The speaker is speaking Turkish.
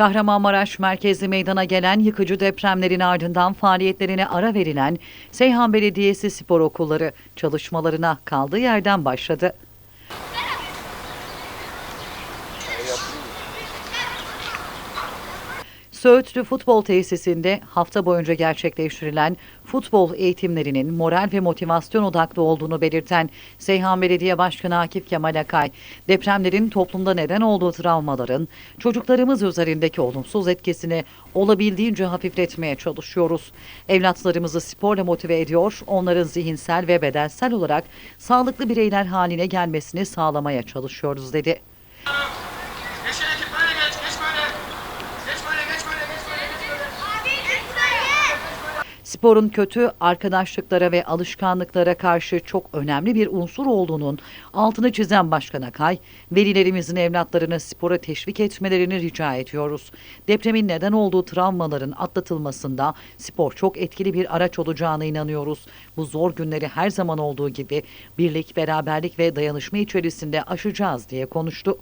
Kahramanmaraş merkezli meydana gelen yıkıcı depremlerin ardından faaliyetlerine ara verilen Seyhan Belediyesi spor okulları çalışmalarına kaldığı yerden başladı. Söğütlü Futbol Tesisi'nde hafta boyunca gerçekleştirilen futbol eğitimlerinin moral ve motivasyon odaklı olduğunu belirten Seyhan Belediye Başkanı Akif Kemal Akay, depremlerin toplumda neden olduğu travmaların çocuklarımız üzerindeki olumsuz etkisini olabildiğince hafifletmeye çalışıyoruz. Evlatlarımızı sporla motive ediyor, onların zihinsel ve bedensel olarak sağlıklı bireyler haline gelmesini sağlamaya çalışıyoruz dedi. Geçin Sporun kötü arkadaşlıklara ve alışkanlıklara karşı çok önemli bir unsur olduğunun altını çizen Başkan Akay, velilerimizin evlatlarını spora teşvik etmelerini rica ediyoruz. Depremin neden olduğu travmaların atlatılmasında spor çok etkili bir araç olacağına inanıyoruz. Bu zor günleri her zaman olduğu gibi birlik, beraberlik ve dayanışma içerisinde aşacağız diye konuştu.